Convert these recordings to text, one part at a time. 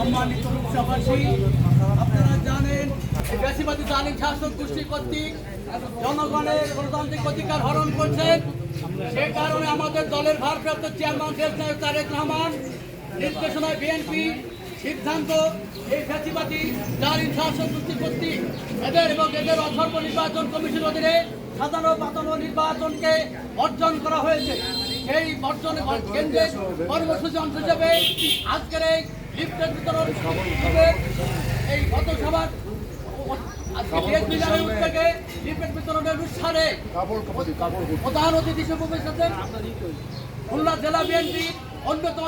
সম্মানিত লোকসভাসী আপনারা জানেন বেশিবাদী জালিম শাসক গোষ্ঠী কর্তৃক জনগণের গণতান্ত্রিক অধিকার হরণ করছেন সে কারণে আমাদের দলের ভারপ্রাপ্ত চেয়ারম্যান দেশ নায়ক তারেক রহমান নির্দেশনায় বিএনপি সিদ্ধান্ত এই ফ্যাসিবাদী জালিম শাসক গোষ্ঠী কর্তৃক এদের এবং এদের অথর্ব নির্বাচন কমিশন অধীনে সাধারণ পাতানো নির্বাচনকে অর্জন করা হয়েছে। সেই বর্জন কেন্দ্রের কর্মসূচি অংশ হিসেবে আজকের এই লিফটের বিতরণ। এই গত সভার আজকে বিএনপি দলের উদ্যোগে লিফটের বিতরণের অনুষ্ঠানে প্রধান খুলনা জেলা অন্যতম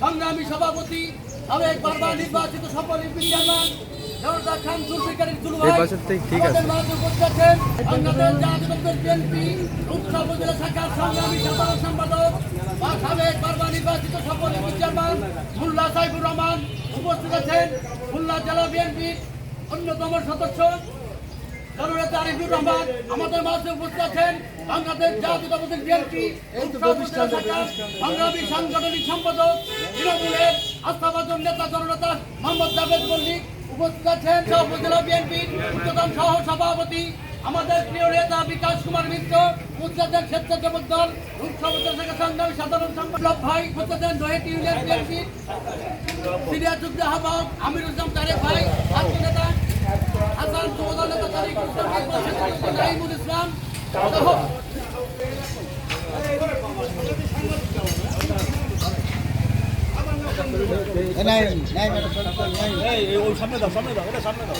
সংগ্রামী সভাপতি সাবেক বারবার নির্বাচিত সফল জনতা খান জুলফিকারের দুলু ভাই। পাশের থেকে ঠিক আছে। আমাদের মাঝে উপস্থিত আছেন জাতীয় খুলনা জেলা বিএনপির অন্যতম সদস্য জননেতা আরিফুর রহমান। আমাদের মাঝে উপস্থিত আছেন বাংলাদেশ জাতীয়তাবাদী বিএনপি সংগ্রামী সাংগঠনিক সম্পাদক তৃণমূলের আস্থাভাজন নেতা জননেতা মোহাম্মদ জাভেদ মল্লিক। উপস্থিত আছেন উপজেলা বিএনপির উচ্চতম সহ সভাপতি, আমাদের প্রিয় নেতা বিকাশ কুমার মিত্র উপস্থিত স্বেচ্ছাসেবক দল সংগ্রামী সাধারণ সম্পাদক ভাই উপস্থিত দোহেটি ইউনিয়ন বিএনপির সিরিয়া যুদ্ধ আহ্বায়ক আমির ইসলাম তারেক ভাই ছাত্র নেতা, হাসান চৌধুরী নেতা তারিক নাইমুল ইসলাম ওই সামনে দাও সামনে দাও ওটা সামনে দাও